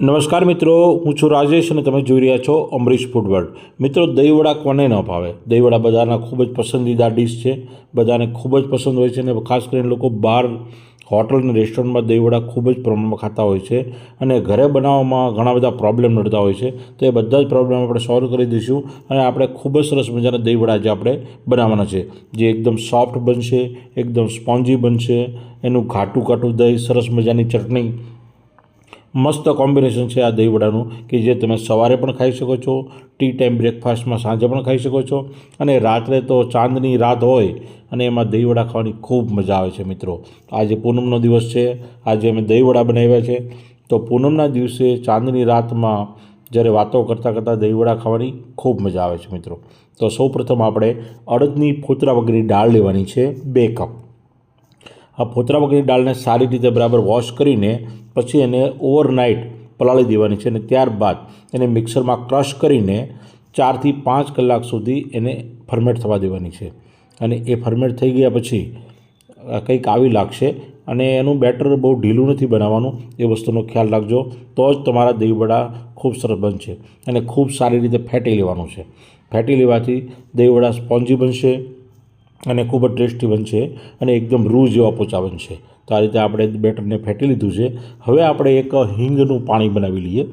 નમસ્કાર મિત્રો, હું છું રાજેશ અને તમે જોઈ રહ્યા છો અમરીશ ફૂડ વર્લ્ડ મિત્રો, દહીંવડા કોને ન ભાવે? દહીંવડા બધાના ખૂબ જ પસંદીદા ડીશ છે. બધાને ખૂબ જ પસંદ હોય છે અને ખાસ કરીને લોકો બહાર હોટલ અને રેસ્ટોરન્ટમાં દહીંવડા ખૂબ જ પ્રમાણમાં ખાતા હોય છે અને ઘરે બનાવવામાં ઘણા બધા પ્રોબ્લેમ નડતા હોય છે. તો એ બધા જ પ્રોબ્લેમ આપણે સોલ્વ કરી દઈશું અને આપણે ખૂબ જ સરસ મજાના દહીંવડા આજે આપણે બનાવવાના છે. જે એકદમ સોફ્ટ બનશે, એકદમ સ્પોન્જી બનશે, એનું ઘાટું ઘાટું દહીં સરસ મજાની ચટણી મસ્ત કોમ્બિનેશન છે આ દહીંવડાનું કે જે તમે સવારે પણ ખાઈ શકો છો ટી ટાઈમ બ્રેકફાસ્ટમાં સાંજે પણ ખાઈ શકો છો અને રાત્રે તો ચાંદની રાત હોય અને એમાં દહીંવડા ખાવાની ખૂબ મજા આવે છે મિત્રો. આજે પૂનમનો દિવસ છે, આજે અમે દહીંવડા બનાવ્યા છે. તો પૂનમના દિવસે ચાંદની રાતમાં જ્યારે વાતો કરતાં કરતાં દહીંવડા ખાવાની ખૂબ મજા આવે છે મિત્રો. તો સૌપ્રથમ આપણે અડદની ફોતરા વગેરે દાળ લેવાની છે, બે કપ. આ ફોતરા વગરની દાળને સારી રીતે બરાબર વોશ કરીને પછી એને ઓવરનાઇટ પલાળી દેવાની છે અને ત્યારબાદ એને મિક્સરમાં ક્રશ કરીને ચારથી પાંચ કલાક સુધી એને ફર્મેટ થવા દેવાની છે. અને એ ફર્મેટ થઈ ગયા પછી કંઈક આવી લાગશે અને એનું બેટર બહુ ઢીલું નથી બનાવવાનું, એ વસ્તુનો ખ્યાલ રાખજો. તો જ તમારા દહીંવડા ખૂબ સરસ બનશે અને ખૂબ સારી રીતે ફેટી લેવાનું છે. ફેટી લેવાથી દહીંવડા સ્પોન્જી બનશે અને ખૂબ જ ટેસ્ટી બનશે અને એકદમ રૂ જેવા પોચા બનશે. તો આ રીતે આપણે બેટરને ફેટી લીધું છે. હવે આપણે એક હિંગનું પાણી બનાવી લઈએ.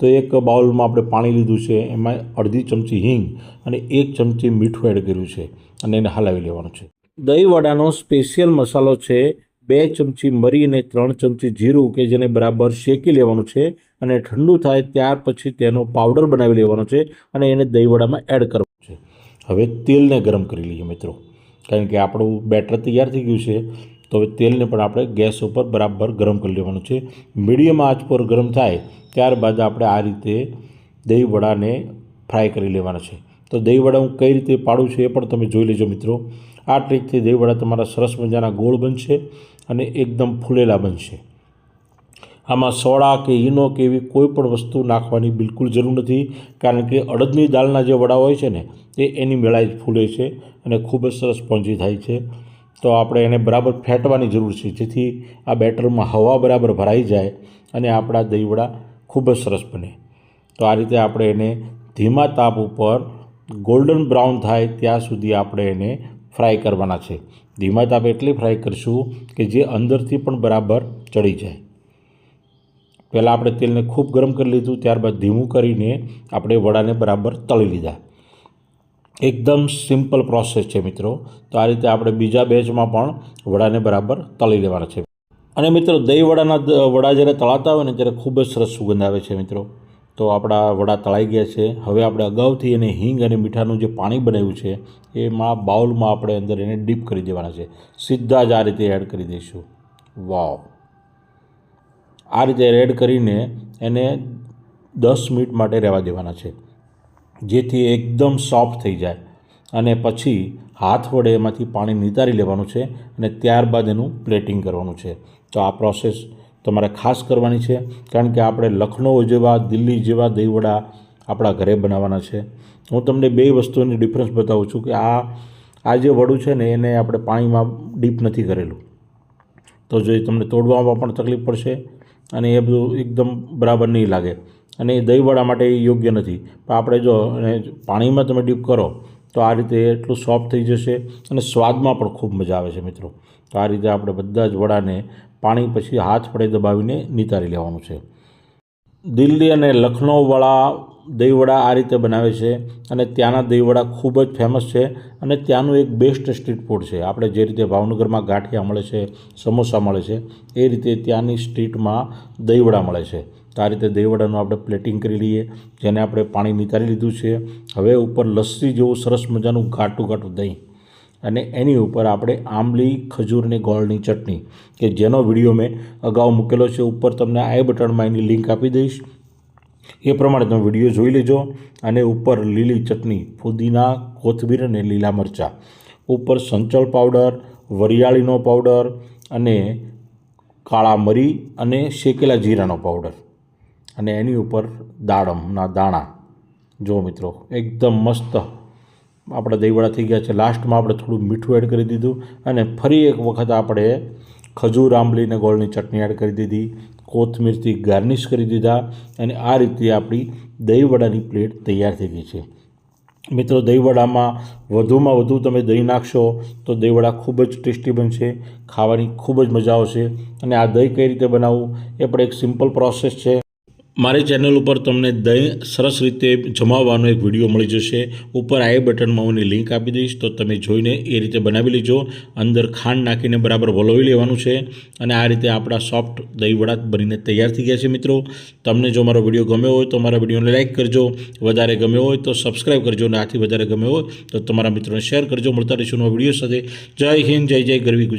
તો એક બાઉલમાં આપણે પાણી લીધું છે. એમાં અડધી ચમચી હિંગ અને એક ચમચી મીઠું એડ કર્યું છે અને એને હલાવી લેવાનું છે. દહીંવડાનો સ્પેશિયલ મસાલો છે બે ચમચી મરી અને ત્રણ ચમચી જીરું કે જેને બરાબર શેકી લેવાનું છે અને ઠંડુ થાય ત્યાર પછી તેનો પાવડર બનાવી લેવાનો છે અને એને દહીંવડામાં એડ કરવાનો છે. હવે તેલને ગરમ કરી લઈએ મિત્રો. કારણ કે આપણું બેટર તૈયાર થઈ ગયું છે, તો હવે તેલને પણ આપણે ગેસ ઉપર બરાબર ગરમ કરી લેવાનું છે. મીડિયમ આંચ પર ગરમ થાય, ત્યારબાદ આપણે આ રીતે દહીં વડાને ફ્રાય કરી લેવાના છે. તો દહીંવડા હું કઈ રીતે પાડું છું એ પણ તમે જોઈ લેજો મિત્રો. આ ટ્રીકથી દહીંવડા તમારા સરસ મજાના ગોળ બનશે અને એકદમ ફૂલેલા બનશે. આમાં સોડા કે ઈનો કે એવી કોઈ પણ વસ્તુ નાખવાની બિલકુલ જરૂર નથી, કારણ કે અડદની દાળના જે વડા હોય છે ને, એ એની મેળાએ જ ફૂલે છે અને ખૂબ જ સરસ સ્પોન્જી થાય છે. તો આપણે એને બરાબર ફેટવાની જરૂર છે, જેથી આ બેટરમાં હવા બરાબર ભરાઈ જાય અને આપણા દહીંવડા ખૂબ જ સરસ બને. તો આ રીતે આપણે એને ધીમા તાપ ઉપર ગોલ્ડન બ્રાઉન થાય ત્યાં સુધી આપણે એને ફ્રાય કરવાના છે. ધીમા તાપે એટલી ફ્રાય કરીશું કે જે અંદરથી પણ બરાબર ચડી જાય. પહેલાં આપણે તેલને ખૂબ ગરમ કરી લીધું, ત્યારબાદ ધીમું કરીને આપણે વડાને બરાબર તળી લીધા. એકદમ સિમ્પલ પ્રોસેસ છે મિત્રો. તો આ રીતે આપણે બીજા બેચમાં પણ વડાને બરાબર તળી લેવાના છે. અને મિત્રો, દહીં વડાના વડા જ્યારે તળાતા હોય ને, ત્યારે ખૂબ જ સરસ સુગંધ આવે છે મિત્રો. તો આપણા વડા તળાઈ ગયા છે. હવે આપણે અગાઉથી એને હિંગ અને મીઠાનું જે પાણી બનાવ્યું છે, એમાં બાઉલમાં આપણે અંદર એને ડીપ કરી દેવાના છે. સીધા જ આ રીતે એડ કરી દઈશું. વાવ! આ રીતે રેડ કરીને એને દસ મિનિટ માટે રહેવા દેવાના છે. જેથી એકદમ સોફ્ટ થઈ જાય. અને પછી હાથ વડે એમાંથી પાણી નિતારી લેવાનું છે અને ત્યારબાદ એનું પ્લેટિંગ કરવાનું છે. તો આ પ્રોસેસ તમારે ખાસ કરવાની છે. કારણ કે આપણે લખનઉ જેવા, દિલ્હી જેવા દહીંવડા આપણા ઘરે બનાવવાના છે. હું તમને બે વસ્તુની ડિફરન્સ બતાવું છું કે આ આ જે વડું છે ને એને આપણે પાણીમાં ડીપ નથી કરેલું. તો જો તમને તોડવામાં પણ તકલીફ પડશે અને એ બધું એકદમ બરાબર નહીં લાગે. અને એ દહીંવડા માટે એ યોગ્ય નથી. પણ આપણે જો એને પાણીમાં તમે ડીપ કરો, તો આ રીતે એટલું સોફ્ટ થઈ જશે અને સ્વાદમાં પણ ખૂબ મજા આવે છે મિત્રો. તો આ રીતે આપણે બધા જ વડાને પાણી પછી હાથ પડે દબાવીને નિતારી લેવાનું છે. દિલ્હી અને લખનઉવાળા દહીંવડા આ રીતે બનાવે છે અને ત્યાંના દહીંવડા ખૂબ જ ફેમસ છે અને ત્યાંનું એક બેસ્ટ સ્ટ્રીટ ફૂડ છે. આપણે જે રીતે ભાવનગરમાં ગાંઠિયા મળે છે, સમોસા મળે છે, એ રીતે ત્યાંની સ્ટ્રીટમાં દહીંવડા મળે છે. તો આ રીતે દહીંવડાનું આપણે પ્લેટિંગ કરી લઈએ, જેને આપણે પાણી નિતારી લીધું છે. હવે ઉપર લસ્સી જેવું સરસ મજાનું ઘાટું ઘાટું દહીં. અને એની ઉપર આપણે આંબલી ખજૂરને ગોળની ચટણી, કે જેનો વીડિયો મેં અગાઉ મૂકેલો છે. ઉપર તમને આઈ બટનમાં એની લિંક આપી દઈશ. એ પ્રમાણે તમે વીડિયો જોઈ લેજો અને ઉપર લીલી ચટણી, ફુદીના, કોથમીર અને લીલા મરચાં. ઉપર સંચળ પાવડર, વરિયાળીનો પાવડર અને કાળા મરી અને શેકેલા જીરાનો પાવડર. અને એની ઉપર દાડમના દાણા. જો મિત્રો, એકદમ મસ્ત. આપણા દહીંવડા થઈ ગયા છે. લાસ્ટમાં આપણે થોડું મીઠું એડ કરી દીધું અને ફરી એક વખત આપણે ખજૂર, આંબલીને ગોળની ચટણી એડ કરી દીધી, કોથમીરથી ગાર્નિશ કરી દીધા અને આ રીતે આપણી દહીંવડાની પ્લેટ તૈયાર થઈ ગઈ છે. મિત્રો, દહીંવડામાં વધુમાં વધુ તમે દહીં નાખશો તો દહીંવડા ખૂબ જ ટેસ્ટી બનશે, ખાવાની ખૂબ જ મજા આવશે અને આ દહીં કઈ રીતે બનાવવું એ પણ એક સિમ્પલ પ્રોસેસ છે. મારી ચેનલ ઉપર તમને દહીં સરસ રીતે જમાવવાનો એક વીડિયો મળી જશે. ઉપર આઈ બટનમાં હું લિંક આપી દઈશ, તો તમે જોઈને એ રીતે બનાવી લેજો. અંદર ખાંડ નાખીને બરાબર વલોવી લેવાનું છે અને આ રીતે આપણા સોફ્ટ દહીંવડા બનીને તૈયાર થઈ ગયા છે મિત્રો. તમને જો મારો વીડિયો ગમ્યો હોય તો મારા વિડીયોને લાઇક કરજો. વધારે ગમ્યો હોય તો સબસ્ક્રાઈબ કરજો અને આથી વધારે ગમ્યો હોય તો તમારા મિત્રોને શેર કરજો. મળતા રહીશું નવા વીડિયો સાથે. જય હિન્દ, જય જય ગરવી